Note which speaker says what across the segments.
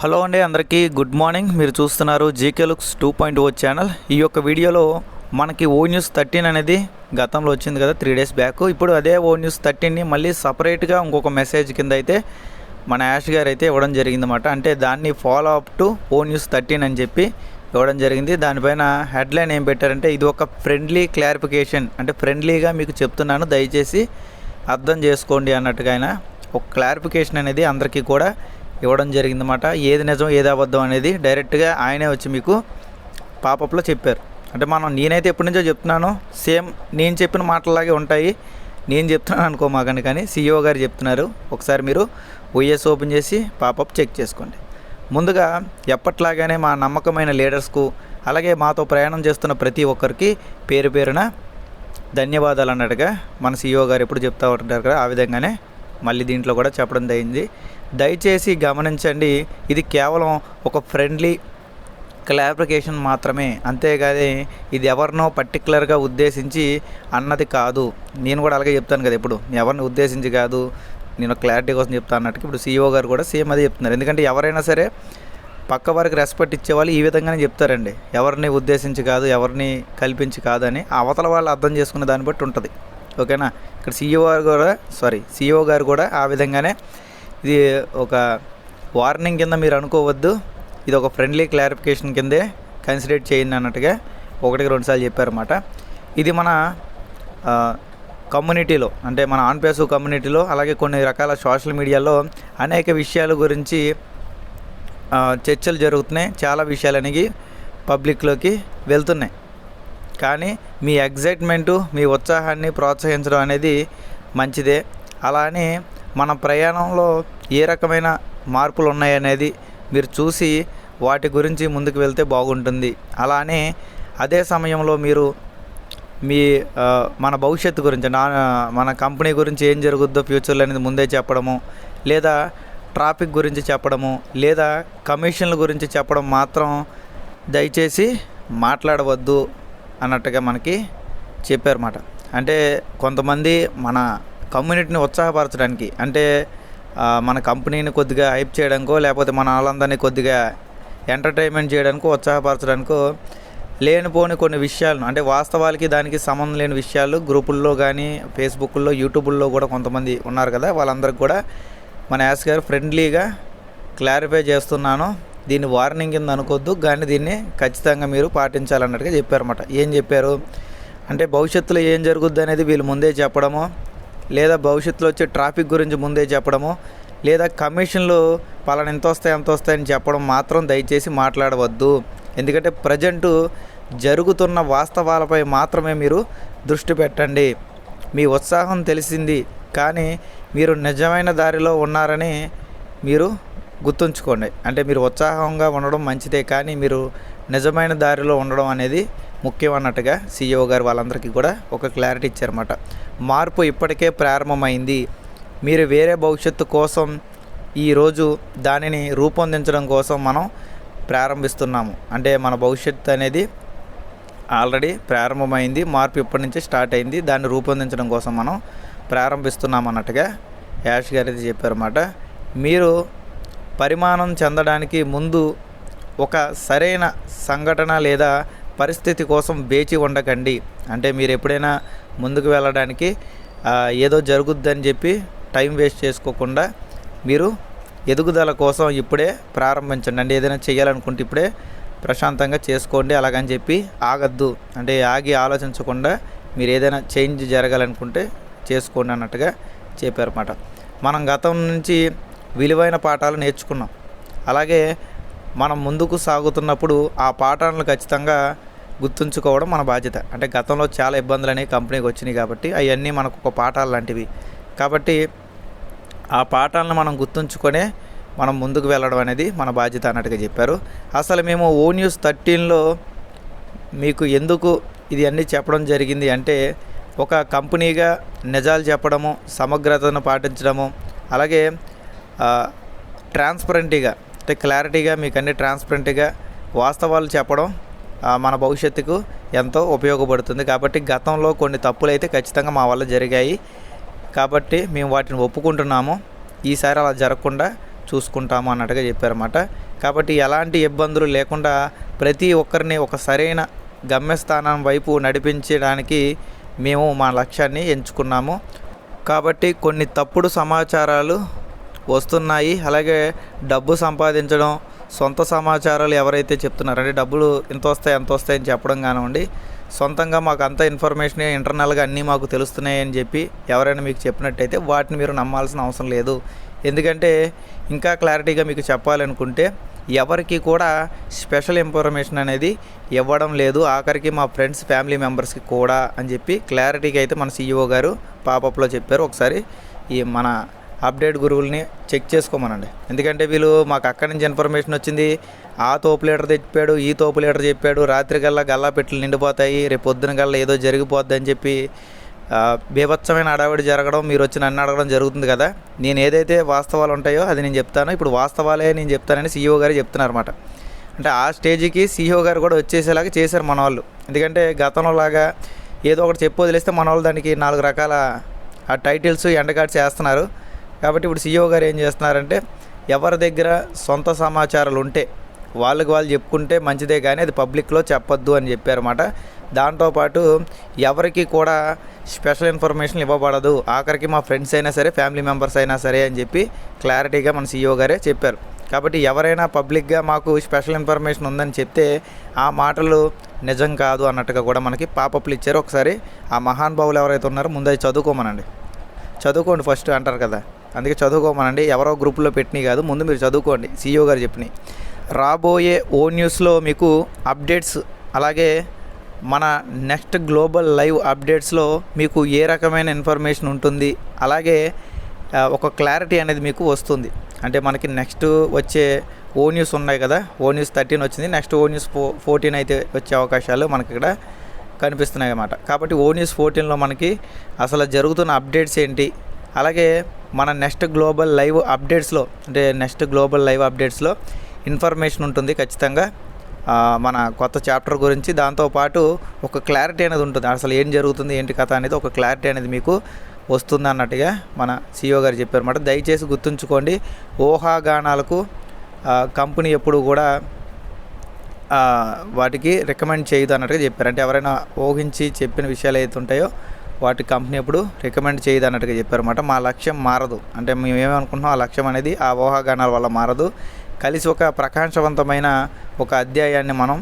Speaker 1: Hello అండి అందరికీ good morning. మీరు చూస్తున్నారు GK looks two point O channel. ఈ యొక్క వీడియోలో మనకి ఓ న్యూస్ థర్టీన్ అనేది గతంలో వచ్చింది కదా త్రీ డేస్ బ్యాక్. ఇప్పుడు అదే ఓ న్యూస్ థర్టీన్ని మళ్ళీ సపరేట్గా ఇంకొక మెసేజ్ కింద అయితే మన యాష్ గారు అయితే ఇవ్వడం జరిగిందన్నమాట. అంటే దాన్ని follow up to O news thirteen అని చెప్పి ఇవ్వడం జరిగింది. దానిపైన హెడ్లైన్ ఏం పెట్టారంటే ఇది ఒక ఫ్రెండ్లీ క్లారిఫికేషన్ అంటే ఫ్రెండ్లీగా మీకు చెప్తున్నాను దయచేసి అర్థం చేసుకోండి అన్నట్టుగా ఒక క్లారిఫికేషన్ అనేది అందరికీ కూడా ఇవ్వడం జరిగిందన్నమాట. ఏది నిజం ఏది అబద్ధం అనేది డైరెక్ట్గా ఆయనే వచ్చి మీకు పాపప్లో చెప్పారు. అంటే మనం నేనైతే ఎప్పటి నుంచో చెప్తున్నాను సేమ్ నేను చెప్పిన మాటలాగే ఉంటాయి. నేను చెప్తున్నాను అనుకో మాకండి కానీ సీఈఓ గారు చెప్తున్నారు. ఒకసారి మీరు ఓఎస్ ఓపెన్ చేసి పాపప్ చెక్ చేసుకోండి. ముందుగా ఎప్పట్లాగానే మా నమ్మకమైన లీడర్స్కు అలాగే మాతో ప్రయాణం చేస్తున్న ప్రతి ఒక్కరికి పేరు పేరున ధన్యవాదాలు అన్నట్టుగా మన సీఈఓ గారు ఎప్పుడు చెప్తా ఉంటారు కదా ఆ విధంగానే మళ్ళీ దీంట్లో కూడా చెప్పడం జరిగింది. దయచేసి గమనించండి ఇది కేవలం ఒక ఫ్రెండ్లీ క్లారిఫికేషన్ మాత్రమే. అంతేగాని ఇది ఎవరినో పర్టికులర్గా ఉద్దేశించి అన్నది కాదు. నేను కూడా అలాగే చెప్తాను కదా ఇప్పుడు. ఎవరిని ఉద్దేశించి కాదు. నేను క్లారిటీ కోసం చెప్తాను అన్నట్టు ఇప్పుడు సీఈఓ గారు కూడా సేమ్ అదే చెప్తున్నారు. ఎందుకంటే ఎవరైనా సరే పక్క వారికి రెస్పెక్ట్ ఇచ్చేవాళ్ళు ఈ విధంగానే చెప్తారండి. ఎవరిని ఉద్దేశించి కాదు ఎవరిని కల్పించి కాదని అవతల వాళ్ళు అర్థం చేసుకునే దాన్ని బట్టి ఉంటుంది. ఓకేనా? ఇక్కడ సీఈఓ గారు కూడా సారీ సీఈఓ గారు కూడా ఆ విధంగానే ఇది ఒక వార్నింగ్ కింద మీరు అనుకోవద్దు. ఇది ఒక ఫ్రెండ్లీ క్లారిఫికేషన్ కిందే కన్సిడర్ చేయండి అన్నట్టుగా ఒకటికి రెండుసార్లు చెప్పారన్నమాట. ఇది మన కమ్యూనిటీలో అంటే మన ఆన్పేసు కమ్యూనిటీలో అలాగే కొన్ని రకాల సోషల్ మీడియాలో అనేక విషయాల గురించి చర్చలు జరుగుతున్నాయి. చాలా విషయాలు అనేవి పబ్లిక్లోకి వెళ్తున్నాయి. కానీ మీ ఎగ్జైట్మెంటు మీ ఉత్సాహాన్ని ప్రోత్సహించడం అనేది మంచిదే. అలానే మన ప్రయాణంలో ఏ రకమైన మార్పులు ఉన్నాయనేది మీరు చూసి వాటి గురించి ముందుకు వెళ్తే బాగుంటుంది. అలానే అదే సమయంలో మీరు మీ మన భవిష్యత్తు గురించి నా మన కంపెనీ గురించి ఏం జరుగుద్దో ఫ్యూచర్లో అనేది ముందే చెప్పడము లేదా ట్రాఫిక్ గురించి చెప్పడము లేదా కమిషన్ల గురించి చెప్పడం మాత్రం దయచేసి మాట్లాడవద్దు అన్నట్టుగా మనకి చెప్పారన్నమాట అంటే కొంతమంది మన కమ్యూనిటీని ఉత్సాహపరచడానికి అంటే మన కంపెనీని కొద్దిగా హైప్ చేయడానికో లేకపోతే మన వాళ్ళందరినీ కొద్దిగా ఎంటర్టైన్మెంట్ చేయడానికో ఉత్సాహపరచడానికో లేనిపోని కొన్ని విషయాలను అంటే వాస్తవాలకి దానికి సంబంధం లేని విషయాలు గ్రూపుల్లో కానీ ఫేస్బుక్లో యూట్యూబ్లో కూడా కొంతమంది ఉన్నారు కదా వాళ్ళందరికీ కూడా మన యాస్ గారు ఫ్రెండ్లీగా క్లారిఫై చేస్తున్నాను. దీన్ని వార్నింగ్ కింద అనుకోవద్దు కానీ దీన్ని ఖచ్చితంగా మీరు పాటించాలన్నట్టుగా చెప్పారన్నమాట. ఏం చెప్పారు? అంటే భవిష్యత్తులో ఏం జరుగుద్ది అనేది వీళ్ళు ముందే చెప్పడము. లేదా భవిష్యత్తులో వచ్చే ట్రాఫిక్ గురించి ముందే చెప్పడము లేదా కమిషన్లు పలానా ఎంత వస్తాయి ఎంత వస్తాయని చెప్పడం మాత్రం దయచేసి మాట్లాడవద్దు. ఎందుకంటే ప్రజెంటు జరుగుతున్న వాస్తవాలపై మాత్రమే మీరు దృష్టి పెట్టండి. మీ ఉత్సాహం తెలిసింది కానీ మీరు నిజమైన దారిలో ఉన్నారని మీరు గుర్తుంచుకోండి. అంటే మీరు ఉత్సాహంగా ఉండడం మంచిదే కానీ మీరు నిజమైన దారిలో ఉండడం అనేది ముఖ్యం అన్నట్టుగా సీఈఓ గారు వాళ్ళందరికీ కూడా ఒక క్లారిటీ ఇచ్చారన్నమాట. మార్పు ఇప్పటికే ప్రారంభమైంది. మీరు వేరే భవిష్యత్తు కోసం ఈరోజు దానిని రూపొందించడం కోసం మనం ప్రారంభిస్తున్నాము. అంటే మన భవిష్యత్తు అనేది ఆల్రెడీ ప్రారంభమైంది మార్పు ఇప్పటి నుంచి స్టార్ట్ అయింది దాన్ని రూపొందించడం కోసం మనం ప్రారంభిస్తున్నాం అన్నట్టుగా యాష్ గారు అయితే చెప్పారన్నమాట. మీరు పరిమాణం చెందడానికి ముందు ఒక సరైన సంఘటన లేదా పరిస్థితి కోసం వేచి ఉండకండి. అంటే మీరు ఎప్పుడైనా ముందుకు వెళ్ళడానికి ఏదో జరుగుద్దని చెప్పి టైం వేస్ట్ చేసుకోకుండా మీరు ఎదుగుదల కోసం ఇప్పుడే ప్రారంభించండి. అంటే ఏదైనా చేయాలనుకుంటే ఇప్పుడే ప్రశాంతంగా చేసుకోండి. అలాగని చెప్పి ఆగద్దు. అంటే ఆగి ఆలోచించకుండా మీరు ఏదైనా చేంజ్ జరగాలనుకుంటే చేసుకోండి అన్నట్టుగా చెప్పారన్నమాట. మనం గతం నుంచి విలువైన పాఠాలు నేర్చుకున్నాం. అలాగే మనం ముందుకు సాగుతున్నప్పుడు ఆ పాఠాలను ఖచ్చితంగా గుర్తుంచుకోవడం మన బాధ్యత. అంటే గతంలో చాలా ఇబ్బందులు అనేవి కంపెనీకి వచ్చినాయి కాబట్టి అవన్నీ మనకు ఒక పాఠాలు లాంటివి. కాబట్టి ఆ పాఠాలను మనం గుర్తుంచుకొనే మనం ముందుకు వెళ్ళడం అనేది మన బాధ్యత అన్నట్టుగా చెప్పారు. అసలు మేము ఓ న్యూస్ థర్టీన్లో మీకు ఎందుకు ఇది అన్నీ చెప్పడం జరిగింది అంటే ఒక కంపెనీగా నిజాలు చెప్పడము సమగ్రతను పాటించడము అలాగే ట్రాన్స్పరెంట్గా అంటే క్లారిటీగా మీకు అన్ని ట్రాన్స్పరెంట్గా వాస్తవాలు చెప్పడం మన భవిష్యత్తుకు ఎంతో ఉపయోగపడుతుంది. కాబట్టి గతంలో కొన్ని తప్పులు అయితే ఖచ్చితంగా మా వల్ల జరిగాయి. కాబట్టి మేము వాటిని ఒప్పుకుంటున్నాము. ఈసారి అలా జరగకుండా చూసుకుంటాము అన్నట్టుగా చెప్పారన్నమాట. కాబట్టి ఎలాంటి ఇబ్బందులు లేకుండా ప్రతి ఒక్కరిని ఒక సరైన గమ్యస్థానం వైపు నడిపించడానికి మేము మా లక్ష్యాన్ని ఎంచుకున్నాము. కాబట్టి కొన్ని తప్పుడు సమాచారాలు వస్తున్నాయి. అలాగే డబ్బు సంపాదించడం సొంత సమాచారాలు ఎవరైతే చెప్తున్నారో అంటే డబ్బులు ఇంత వస్తాయి ఎంత వస్తాయి అని చెప్పడం కానివ్వండి సొంతంగా మాకు అంత ఇన్ఫర్మేషన్ ఇంటర్నల్గా అన్నీ మాకు తెలుస్తున్నాయి అని చెప్పి ఎవరైనా మీకు చెప్పినట్టయితే వాటిని మీరు నమ్మాల్సిన అవసరం లేదు. ఎందుకంటే ఇంకా క్లారిటీగా మీకు చెప్పాలనుకుంటే ఎవరికి కూడా స్పెషల్ ఇన్ఫర్మేషన్ అనేది ఇవ్వడం లేదు. ఆఖరికి మా ఫ్రెండ్స్ ఫ్యామిలీ మెంబర్స్కి కూడా అని చెప్పి క్లారిటీగా అయితే మన సీఈఓ గారు పాపప్లో చెప్పారు. ఒకసారి ఈ మన అప్డేట్ గురువుల్ని చెక్ చేసుకోమనండి. ఎందుకంటే వీళ్ళు మాకు అక్కడి నుంచి ఇన్ఫర్మేషన్ వచ్చింది ఆ తోపు లీటర్ తెప్పాడు ఈ తోపు లీటర్ చెప్పాడు రాత్రి కల్లా గల్లా పెట్లు నిండిపోతాయి రేపు పొద్దున కల్లా ఏదో జరిగిపోద్ది అని చెప్పి బీభత్సమైన అడావిడి జరగడం మీరు వచ్చి నన్ను అడగడం జరుగుతుంది కదా. నేను ఏదైతే వాస్తవాలు ఉంటాయో అది నేను చెప్తాను. ఇప్పుడు వాస్తవాలే నేను చెప్తానని సీఈఓ గారు చెప్తున్నారన్నమాట. అంటే ఆ స్టేజ్కి సీఈఓ గారు కూడా వచ్చేసేలాగా చేశారు మన వాళ్ళు. ఎందుకంటే గతంలో లాగా ఏదో ఒకటి చెప్పి వదిలేస్తే మన వాళ్ళు దానికి నాలుగు రకాల ఆ టైటిల్స్ ఎండగాడ్స్ వేస్తున్నారు. కాబట్టి ఇప్పుడు సీఈఓ గారు ఏం చేస్తున్నారంటే ఎవరి దగ్గర సొంత సమాచారాలు ఉంటే వాళ్ళకి వాళ్ళు చెప్పుకుంటే మంచిదే కానీ అది పబ్లిక్లో చెప్పొద్దు అని చెప్పారన్నమాట. దాంతోపాటు ఎవరికి కూడా స్పెషల్ ఇన్ఫర్మేషన్ ఇవ్వబడదు. ఆఖరికి మా ఫ్రెండ్స్ అయినా సరే ఫ్యామిలీ మెంబర్స్ అయినా సరే అని చెప్పి క్లారిటీగా మన సీఈఓ గారే చెప్పారు. కాబట్టి ఎవరైనా పబ్లిక్గా మాకు స్పెషల్ ఇన్ఫర్మేషన్ ఉందని చెప్తే ఆ మాటలు నిజం కాదు అన్నట్టుగా కూడా మనకి పాపప్లు ఇచ్చారు. ఒకసారి ఆ మహానుభావులు ఎవరైతే ఉన్నారో ముందు అది చదువుకోమనండి. చదువుకోండి ఫస్ట్ అంటారు కదా. అందుకే చదువుకోమనండి. ఎవరో గ్రూప్లో పెట్టినవి కాదు. ముందు మీరు చదువుకోండి. సీఈఓ గారు చెప్పినవి. రాబోయే ఓ న్యూస్లో మీకు అప్డేట్స్ అలాగే మన నెక్స్ట్ గ్లోబల్ లైవ్ అప్డేట్స్లో మీకు ఏ రకమైన ఇన్ఫర్మేషన్ ఉంటుంది అలాగే ఒక క్లారిటీ అనేది మీకు వస్తుంది. అంటే మనకి నెక్స్ట్ వచ్చే ఓ న్యూస్ ఉన్నాయి కదా ఓ న్యూస్ థర్టీన్ వచ్చింది next O news four fourteen అయితే వచ్చే అవకాశాలు మనకి ఇక్కడ కనిపిస్తున్నాయి అన్నమాట. కాబట్టి ఓ న్యూస్ ఫోర్టీన్లో మనకి అసలు జరుగుతున్న అప్డేట్స్ ఏంటి అలాగే మన నెక్స్ట్ గ్లోబల్ లైవ్ అప్డేట్స్లో అంటే నెక్స్ట్ గ్లోబల్ లైవ్ అప్డేట్స్లో ఇన్ఫర్మేషన్ ఉంటుంది ఖచ్చితంగా. మన కొత్త చాప్టర్ గురించి దాంతోపాటు ఒక క్లారిటీ అనేది ఉంటుంది. అసలు ఏం జరుగుతుంది ఏంటి కథ అనేది ఒక క్లారిటీ అనేది మీకు వస్తుంది అన్నట్టుగా మన సీఈఓ గారు చెప్పారు అన్నమాట. దయచేసి గుర్తుంచుకోండి ఊహాగానాలకు కంపెనీ ఎప్పుడు కూడా వాటికి రికమెండ్ చేయదు అన్నట్టుగా చెప్పారు. అంటే ఎవరైనా ఊహించి చెప్పిన విషయాలు ఏదైతే ఉంటాయో వాటి కంపెనీ ఎప్పుడు రికమెండ్ చేయదు అన్నట్టుగా చెప్పారు అనమాట మా లక్ష్యం మారదు. అంటే మేము ఏమనుకుంటున్నాం ఆ లక్ష్యం అనేది ఆ ఊహాగానాల వల్ల మారదు. కలిసి ఒక ప్రకాశవంతమైన ఒక అధ్యాయాన్ని మనం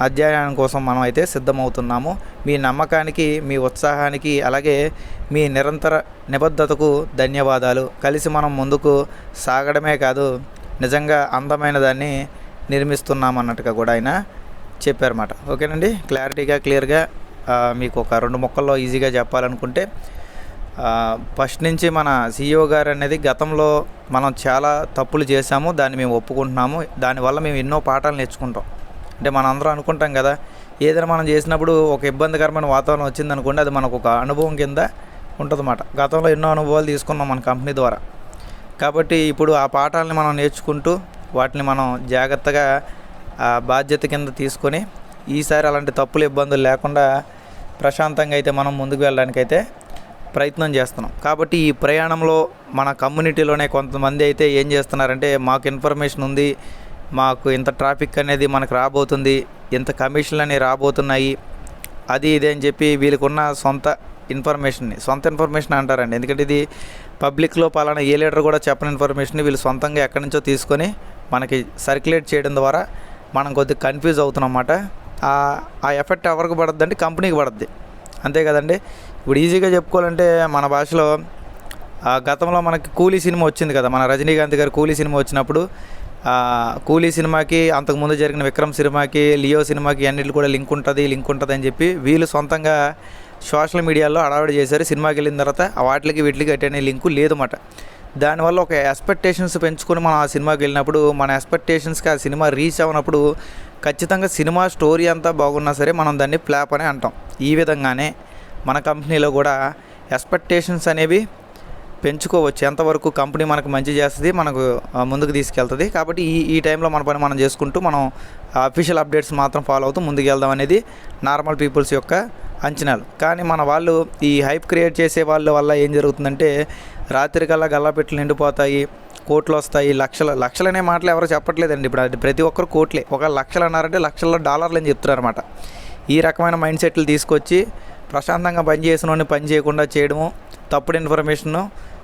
Speaker 1: అధ్యయనం కోసం మనం అయితే సిద్ధమవుతున్నాము. మీ నమ్మకానికి మీ ఉత్సాహానికి అలాగే మీ నిరంతర నిబద్ధతకు ధన్యవాదాలు. కలిసి మనం ముందుకు సాగడమే కాదు నిజంగా అందమైన దాన్ని నిర్మిస్తున్నామన్నట్టుగా కూడా ఆయన చెప్పారన్నమాట. ఓకేనండి? క్లారిటీగా క్లియర్గా మీకు ఒక రెండు మొక్కల్లో ఈజీగా చెప్పాలనుకుంటే ఫస్ట్ నుంచి మన సీఈఓ గారు అనేది గతంలో మనం చాలా తప్పులు చేశాము దాన్ని మేము ఒప్పుకుంటున్నాము దానివల్ల మేము ఎన్నో పాఠాలు నేర్చుకుంటాం. అంటే మనం అందరం అనుకుంటాం కదా ఏదైనా మనం చేసినప్పుడు ఒక ఇబ్బందికరమైన వాతావరణం వచ్చింది అనుకోండి అది మనకు ఒక అనుభవం కింద ఉంటుందన్నమాట. గతంలో ఎన్నో అనుభవాలు తీసుకున్నాం మన కంపెనీ ద్వారా. కాబట్టి ఇప్పుడు ఆ పాఠాలని మనం నేర్చుకుంటూ వాటిని మనం జాగ్రత్తగా బాధ్యత కింద తీసుకొని ఈసారి అలాంటి తప్పులు ఇబ్బందులు లేకుండా ప్రశాంతంగా అయితే మనం ముందుకు వెళ్ళడానికి అయితే ప్రయత్నం చేస్తున్నాం. కాబట్టి ఈ ప్రయాణంలో మన కమ్యూనిటీలోనే కొంతమంది అయితే ఏం చేస్తున్నారంటే మాకు ఇన్ఫర్మేషన్ ఉంది మాకు ఇంత ట్రాఫిక్ అనేది మనకు రాబోతుంది ఇంత కమిషన్లు అనేవి రాబోతున్నాయి అది ఇది అని చెప్పి వీళ్ళకున్న సొంత ఇన్ఫర్మేషన్ని సొంత ఇన్ఫర్మేషన్ అంటారండి. ఎందుకంటే ఇది పబ్లిక్లో పలానా ఏ లీడర్ కూడా చెప్పని ఇన్ఫర్మేషన్ వీళ్ళు సొంతంగా ఎక్కడి నుంచో తీసుకొని మనకి సర్క్యులేట్ చేయడం ద్వారా మనం కొద్దిగా కన్ఫ్యూజ్ అవుతున్నాం అన్నమాట. ఆ- ఎఫెక్ట్ ఎవరికి పడుద్ది అంటే కంపెనీకి పడుద్ది. అంతే కదండి? ఇప్పుడు ఈజీగా చెప్పుకోవాలంటే మన భాషలో గతంలో మనకి కూలీ సినిమా వచ్చింది కదా మన రజనీకాంత్ గారి కూలీ సినిమా వచ్చినప్పుడు కూలీ సినిమాకి అంతకుముందు జరిగిన విక్రమ్ సినిమాకి లియో సినిమాకి అన్నిటి కూడా లింక్ ఉంటుంది లింక్ ఉంటుంది అని చెప్పి వీళ్ళు సొంతంగా సోషల్ మీడియాలో అడావిడి చేశారు. సినిమాకి వెళ్ళిన తర్వాత వాటికి వీటికి అటనే లింకు లేదన్నమాట. దానివల్ల ఒక ఎక్స్పెక్టేషన్స్ పెంచుకొని మనం ఆ సినిమాకి వెళ్ళినప్పుడు మన ఎక్స్పెక్టేషన్స్కి ఆ సినిమా రీచ్ అవ్వనప్పుడు ఖచ్చితంగా సినిమా స్టోరీ అంతా బాగున్నా సరే మనం దాన్ని ఫ్లాప్ అని అంటాం. ఈ విధంగానే మన కంపెనీలో కూడా ఎక్స్పెక్టేషన్స్ అనేవి పెంచుకోవచ్చు. ఎంతవరకు కంపెనీ మనకు మంచి చేస్తుంది మనకు ముందుకు తీసుకెళ్తుంది. కాబట్టి ఈ ఈ టైంలో మన పని మనం చేసుకుంటూ మనం అఫీషియల్ అప్డేట్స్ మాత్రం ఫాలో అవుతూ ముందుకు వెళ్దాం అనేది నార్మల్ పీపుల్స్ యొక్క అంచనాలు. కానీ మన వాళ్ళు ఈ హైప్ క్రియేట్ చేసే వాళ్ళ వల్ల ఏం జరుగుతుందంటే రాత్రికల్లా గల్లాపెట్లు నిండిపోతాయి కోట్లు వస్తాయి లక్షల లక్షలనే మాటలు ఎవరు చెప్పట్లేదండి. ఇప్పుడు అది ప్రతి ఒక్కరు కోట్లే. ఒక లక్షలు అన్నారంటే లక్షల డాలర్లు అని చెప్తున్నారన్నమాట. ఈ రకమైన మైండ్ సెట్లు తీసుకొచ్చి ప్రశాంతంగా పని చేసిన పని చేయకుండా చేయడము తప్పుడు ఇన్ఫర్మేషన్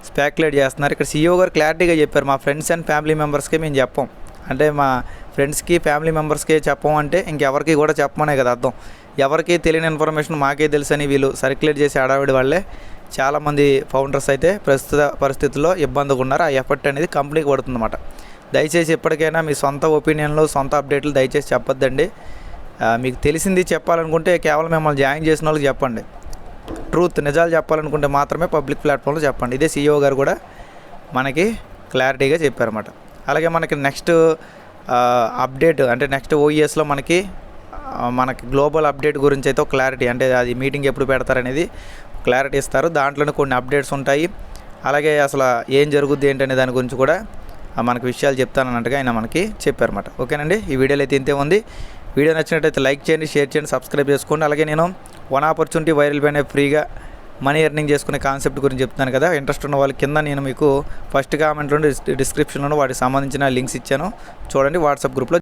Speaker 1: స్పాక్యులేట్ చేస్తున్నారు. ఇక్కడ సీఈఓ గారు క్లారిటీగా చెప్పారు మా ఫ్రెండ్స్ అండ్ ఫ్యామిలీ మెంబర్స్కి మేము చెప్పం. అంటే మా ఫ్రెండ్స్కి ఫ్యామిలీ మెంబర్స్కి చెప్పం అంటే ఇంకెవరికి కూడా చెప్పమనే కదా అర్థం. ఎవరికీ తెలియని ఇన్ఫర్మేషన్ మాకే తెలుసని వీళ్ళు సర్క్యులేట్ చేసే హడావిడి వల్లే చాలామంది ఫౌండర్స్ అయితే ప్రస్తుత పరిస్థితుల్లో ఇబ్బందిగా ఉన్నారు ఆ ఎఫర్ట్ అనేది కంపెనీకి పడుతుందన్నమాట. దయచేసి ఎప్పటికైనా మీ సొంత ఒపీనియన్లు సొంత అప్డేట్లు దయచేసి చెప్పొద్దండి. మీకు తెలిసింది చెప్పాలనుకుంటే కేవలం మిమ్మల్ని జాయిన్ చేసిన వాళ్ళకి చెప్పండి. ట్రూత్ నిజాలు చెప్పాలనుకుంటే మాత్రమే పబ్లిక్ ప్లాట్ఫామ్లో చెప్పండి. ఇదే సీఈఓ గారు కూడా మనకి క్లారిటీగా చెప్పారన్నమాట. అలాగే మనకి నెక్స్ట్ అప్డేట్ అంటే నెక్స్ట్ ఓఈఎస్లో మనకి మనకి గ్లోబల్ అప్డేట్ గురించి అయితే ఒక క్లారిటీ అంటే అది మీటింగ్ ఎప్పుడు పెడతారనేది క్లారిటీ ఇస్తారు. దాంట్లోనే కొన్ని అప్డేట్స్ ఉంటాయి. అలాగే అసలు ఏం జరుగుద్ది ఏంటనే దాని గురించి కూడా మనకు విషయాలు చెప్తానన్నట్టుగా ఆయన మనకి చెప్పారన్నమాట. ఓకేనండి? ఈ వీడియోలో అయితే ఇంతే ఉంది. వీడియో నచ్చినట్టయితే లైక్ చేయండి షేర్ చేయండి సబ్స్క్రైబ్ చేసుకోండి. అలాగే నేను వన్ ఆపర్చునిటీ వైరల్ పైన ఫ్రీగా మనీ ఎర్నింగ్ చేసుకునే కాన్సెప్ట్ గురించి చెప్తాను కదా. ఇంట్రెస్ట్ ఉన్న వాళ్ళ కింద నేను మీకు ఫస్ట్ కామెంట్లో డిస్క్రిప్షన్లో వాటికి సంబంధించిన లింక్స్ ఇచ్చాను. చూడండి వాట్సాప్ గ్రూప్లో